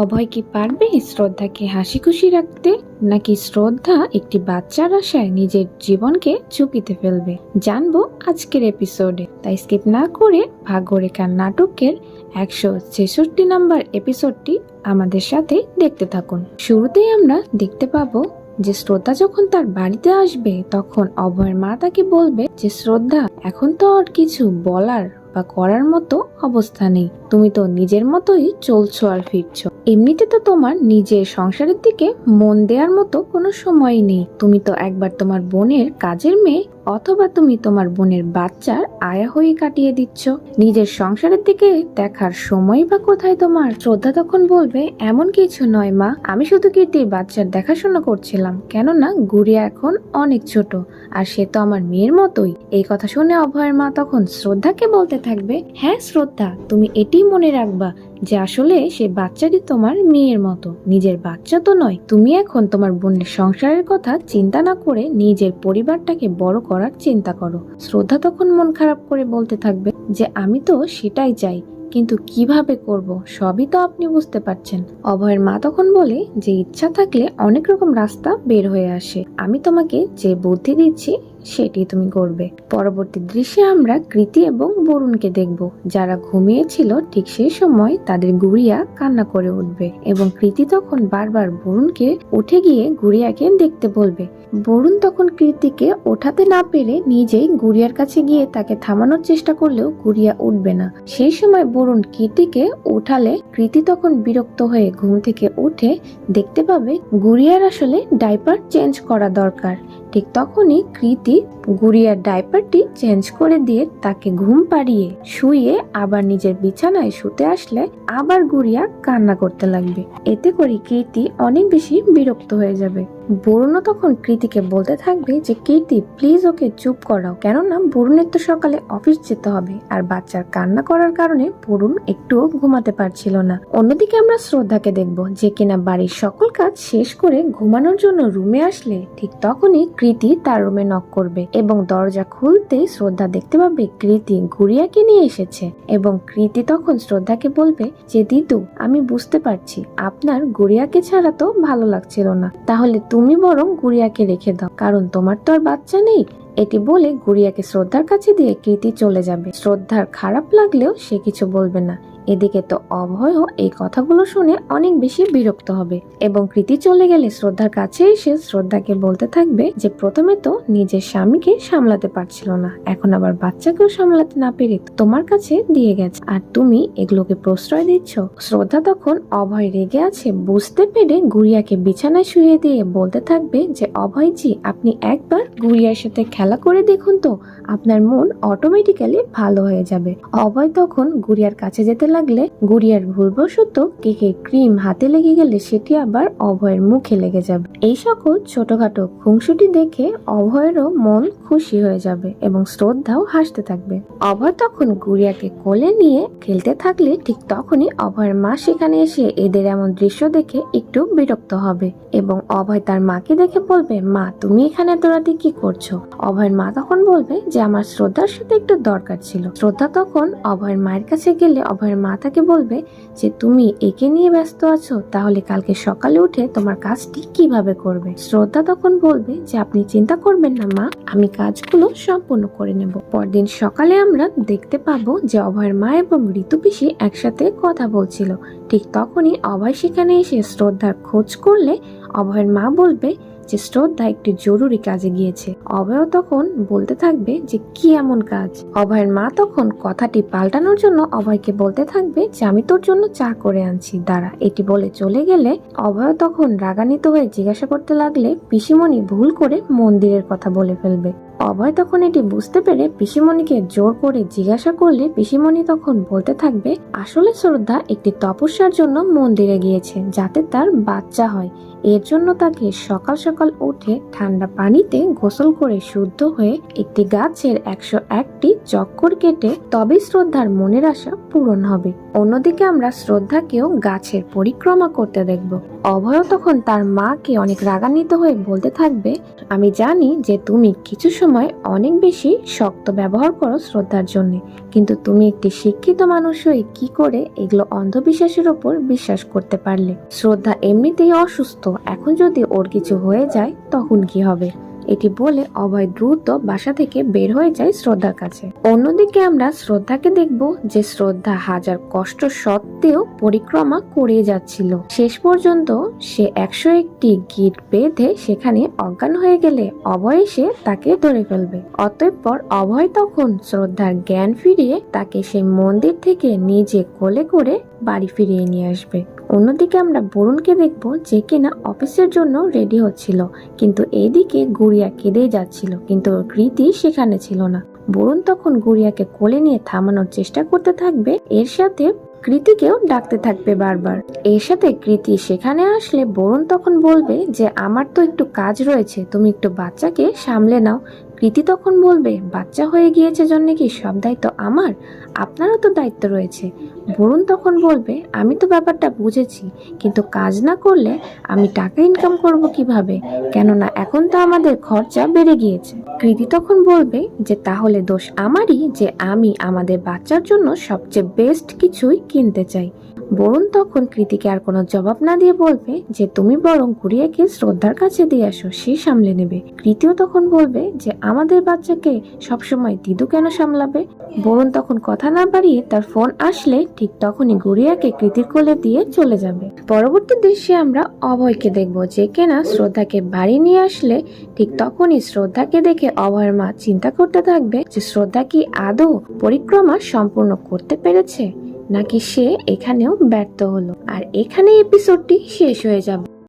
অভয় কি পারবে শ্রদ্ধাকে হাসি খুশি রাখতে? নাকি শ্রদ্ধা একটি বাচ্চার আশায় নিজের জীবনকে ঝুঁকিতে ফেলবে? জানব আজকের এপিসোডে। তাই স্কিপ না করে ভাগ্যরেখার নাটকের একশো ছেষট্টি নাম্বার এপিসোডটি আমাদের সাথে দেখতে থাকুন। শুরুতেই আমরা দেখতে পাবো যে শ্রদ্ধা যখন তার বাড়িতে আসবে, তখন অভয়ের মা তাকে বলবে যে, শ্রদ্ধা, এখন তো আর কিছু বলার বা করার মতো অবস্থা নেই। তুমি তো নিজের মতোই চলছো আর ফিরছো। এমনিতে তো তোমার নিজের সংসারের দিকে মন দেওয়ার মতো কোনো সময় নেই। তুমি তো একবার তোমার বোনের কাজের মেয়ে অথবা তুমি তোমার বোনের বাচ্চার আয়া হয়ে কাটিয়ে দিচ্ছ। নিজের সংসারের দিকে দেখার সময় বা কোথায় তোমার? শ্রদ্ধা তখন বলবে, এমন কিছু নয় মা। আমি শুধু কীর্তির বাচ্চার দেখাশোনা করছিলাম। কেননা গুড়িয়া এখন অনেক ছোট। আর সে তো আমার মেয়ের মতোই। এই কথা শুনে অভয়ের মা তখন শ্রদ্ধাকে বলতে থাকবে। হ্যাঁ শ্রদ্ধা, তুমি এটি মনে রাখবা যে আসলে সে বাচ্চাটি তোমার মেয়ের মতো। নিজের বাচ্চা তো নয়, তুমি এখন তোমার বোনের সংসারের কথা চিন্তা না করে নিজের পরিবারটাকে বড় করার চিন্তা করো। শ্রদ্ধা তখন মন খারাপ করে বলতে থাকবে যে, আমি তো সেটাই চাই, কিন্তু কীভাবে করব? সবই তো আপনি বুঝতে পারছেন। অভয়ের মা তখন বলে যে, ইচ্ছা থাকলে অনেক রকম রাস্তা বের হয়ে আসে। আমি তোমাকে যে বুদ্ধি দিচ্ছি সেটি তুমি করবে। পরবর্তী দৃশ্যে আমরা কৃতি এবং বরুণকে দেখব। যারা ঘুমিয়েছিল, ঠিক সেই সময় তাদের গুড়িয়া কান্না করে উঠবে এবং কৃতি তখন বারবার বরুণকে উঠে গিয়ে গুড়িয়াকে দেখতে বলবে। বরুণ তখন কৃতিকে ওঠাতে না পেরে নিজেই গুড়িয়ার কাছে গিয়ে তাকে থামানোর চেষ্টা করলেও গুড়িয়া উঠবে না। সেই সময় বরুণ কৃতিকে উঠালে কৃতি তখন বিরক্ত হয়ে ঘুম থেকে উঠে দেখতে পাবে গুড়িয়ার আসলে ডাইপার চেঞ্জ করা দরকার। ঠিক তখনই কৃতি গুড়িয়ার ডাইপারটি চেঞ্জ করে দিয়ে তাকে ঘুম পাড়িয়ে শুয়ে আবার নিজের বিছানায় শুতে আসলে আবার গুড়িয়া কান্না করতে লাগবে। এতে করে কীর্তি অনেক বেশি বিরক্ত হয়ে যাবে। বরুণও তখন কৃতিকে বলতে থাকবে যে কীর্তি প্লিজ ওকে চুপ করাও। কেননা বরুণের তো সকালে অফিস যেতে হবে। আর বাচ্চার কান্না করার কারণে বরুণ একটুও ঘুমাতে পারছিল না। অন্যদিকে আমরা শ্রদ্ধাকে দেখব যে, কিনা বাড়ির সকল কাজ শেষ করে ঘুমানোর জন্য রুমে আসলে ঠিক তখনই কৃতি তার রুমে নক করবে এবং দরজা খুলতে শ্রদ্ধা দেখতে পাবে কৃতি গুড়িয়াকে নিয়ে এসেছে এবং কৃতি তখন শ্রদ্ধাকে বলবে যে, দিদু, আমি বুঝতে পারছি, আপনার গুড়িয়াকে ছাড়া তো ভালো লাগছিল না। তাহলে তুমি বরং গুড়িয়াকে রেখে দাও, কারণ তোমার তো আর বাচ্চা নেই। এটি বলে গুড়িয়াকে শ্রদ্ধার কাছে দিয়ে কৃতি চলে যাবে। শ্রদ্ধার খারাপ লাগলেও সে কিছু বলবে না। এদিকে তো অভয়ও এই কথাগুলো শুনে অনেক বেশি বিরক্ত হবে। এবং কৃতি চলে গেলে শ্রদ্ধার কাছে এসে শ্রদ্ধাকে বলতে থাকবে যে, প্রথমে তো নিজের স্বামীকে সামলাতে পারছিল না, এখন আবার বাচ্চাকেও সামলাতে না পেরে তোমার কাছে দিয়ে গেছে। আর তুমি এগুলোকে প্রশ্রয় দিচ্ছ? শ্রদ্ধা তখন অভয় রেগে আছে, বুঝতে পেরে গুড়িয়াকে বিছানায় শুয়ে দিয়ে বলতে থাকবে যে, অভয়জি, আপনি একবার গুড়িয়ার সাথে খেলা করে দেখুন তো, আপনার মন অটোমেটিক্যালি ভালো হয়ে যাবে। অভয় তখন গুড়িয়ার কাছে যেতে লাগলে গুড়িয়ার ভুলবশত কেকে ক্রিম হাতে লেগে গেলে সেটি আবার অভয়ের মুখে লেগে যাবে। এই সকল ছোটখাটো খুংসুটি দেখে অভয়েরও মন খুশি হয়ে যাবে এবং শ্রদ্ধাও হাসতে থাকবে। অভয় তখন গুড়িয়াকে কোলে নিয়ে খেলতে থাকলে ঠিক তখনই অভয়ের মা সেখানে এসে এদের এমন দৃশ্য দেখে একটু বিরক্ত হবে এবং অভয় তার মাকে দেখে বলবে, মা, তুমি এখানে রাতে কি করছ? অভয়ের মা তখন বলবে যে, আমার শ্রদ্ধার সাথে একটু দরকার ছিল। শ্রদ্ধা তখন অভয়ের মায়ের কাছে গেলে অভয়ের মা তাকে বলবে যে, তুমি একে নিয়ে ব্যস্ত আছো, তাহলে কালকে সকালে উঠে তোমার কাজটি কীভাবে করবে? শ্রদ্ধা তখন বলবে যে, আপনি চিন্তা করবেন না মা, আমি কাজগুলো সম্পূর্ণ করে নেব। পরদিন সকালে আমরা দেখতে পাবো যে, অভয়ের মা এবং ঋতু পিসি একসাথে কথা বলছিল। ঠিক তখনই অভয় সেখানে এসে শ্রদ্ধার খোঁজ করলে অভয়ের মা বলবে যে শ্রদ্ধা একটি জরুরি কাজে গিয়েছে। অভয় তখন বলতে থাকবে যে, কি এমন কাজ? অভয়ের মা তখন কথাটি পাল্টানোর জন্য অভয়কে বলতে থাকবে যে, আমি তোর জন্য চা করে আনছি, দাঁড়া। এটি বলে চলে গেলে অভয় তখন রাগান্বিত হয়ে জিজ্ঞাসা করতে লাগলে পিসিমণি ভুল করে মন্দিরের কথা বলে ফেলবে। অভয় তখন এটি বুঝতে পেরে পিসিমণিকে জোর করে জিজ্ঞাসা করলে পিসিমণি তখন বলতে থাকবে, আসলে শ্রদ্ধা একটি তপস্যার জন্য মন্দিরে গিয়েছে, যাতে তার বাচ্চা হয়। এর জন্য তাকে সকাল সকাল উঠে ঠান্ডা পানিতে গোসল করে শুদ্ধ হয়ে একটি গাছের একশো একটি চক্কর কেটে তবে শ্রদ্ধার মনের আশা পূরণ হবে। অন্যদিকে আমরা শ্রদ্ধাকেও গাছের পরিক্রমা করতে দেখব। অভয় তখন তার মাকে অনেক রাগান্বিত হয়ে বলতে থাকবে, আমি জানি যে তুমি কিছু সময় অনেক বেশি শক্ত ব্যবহার করো শ্রদ্ধার জন্য, কিন্তু তুমি একটি শিক্ষিত মানুষ হয়ে কি করে এগুলো অন্ধবিশ্বাসের ওপর বিশ্বাস করতে পারলে? শ্রদ্ধা এমনিতেই অসুস্থ। এখন যদি ওর কিছু হয়ে যায়, তখন কি হবে? এটি বলে অভয় দ্রুত বাসা থেকে বের হয়ে যায় শ্রদ্ধার কাছে। অন্যদিকে আমরা শ্রদ্ধাকে দেখব যে শ্রদ্ধা হাজার কষ্ট সত্ত্বেও পরিক্রমা করে যাচ্ছিল। শেষ পর্যন্ত সে একশো একটি গিট বেঁধে সেখানে অজ্ঞান হয়ে গেলে অভয় এসে তাকে ধরে ফেলবে। অতঃপর অভয় তখন শ্রদ্ধার জ্ঞান ফিরিয়ে তাকে সেই মন্দির থেকে নিজে কোলে করে বাড়ি ফিরিয়ে নিয়ে আসবে। অন্যদিকে আমরা বরুণকে দেখব যে কিনা অফিসের জন্য রেডি হচ্ছিল। কিন্তু এইদিকে গুড়িয়া কেঁদেই যাচ্ছিল, কিন্তু কৃতি সেখানে ছিল না। বরুণ তখন গুড়িয়াকে কোলে নিয়ে থামানোর চেষ্টা করতে থাকবে, এর সাথে কৃতিকেও ডাকতে থাকবে বারবার। এর সাথে কৃতি সেখানে আসলে বরুণ তখন বলবে যে, আমার তো একটু কাজ রয়েছে, তুমি একটু বাচ্চাকে সামলে নাও। কৃতি তখন বলবে, বাচ্চা হয়ে গিয়েছে জন্য কি সব দায়িত্ব আমার? আপনারও তো দায়িত্ব রয়েছে। বরুণ তখন বলবে, আমি তো ব্যাপারটা বুঝেছি, কিন্তু কাজ না করলে আমি টাকা ইনকাম করব কীভাবে? কেননা এখন তো আমাদের খরচা বেড়ে গিয়েছে। কৃতি তখন বলবে যে, তাহলে দোষ আমারই যে আমি আমাদের বাচ্চার জন্য সবচেয়ে বেস্ট কিছুই কিনতে চাই। বরুণ তখন কৃতিকে আর কোনো জবাব না দিয়ে বলবে যে, তুমি বরং গুড়িয়াকে শ্রদ্ধার কাছে দিয়ে আসো, সে সামলে নেবে। কৃতিও তখন বলবে যে, আমাদের বাচ্চাকে সবসময় দিদু কেন সামলাবে? বরুণ তখন কথা না বাড়িয়ে তার ফোন আসলে ঠিক তখনই গুড়িয়াকে কৃতির কোলে দিয়ে চলে যাবে। পরবর্তী দৃশ্যে আমরা অভয়কে দেখব, যে কেনা শ্রদ্ধাকে বাড়ি নিয়ে আসলে ঠিক তখনই শ্রদ্ধাকে দেখে অভয়ের মা চিন্তা করতে থাকবে যে, শ্রদ্ধা কি আদৌ পরিক্রমা সম্পূর্ণ করতে পেরেছে? নাকি সে এখানেও ব্যর্থ হলো। আর এখানে এপিসোডটি শেষ হয়ে যাবে।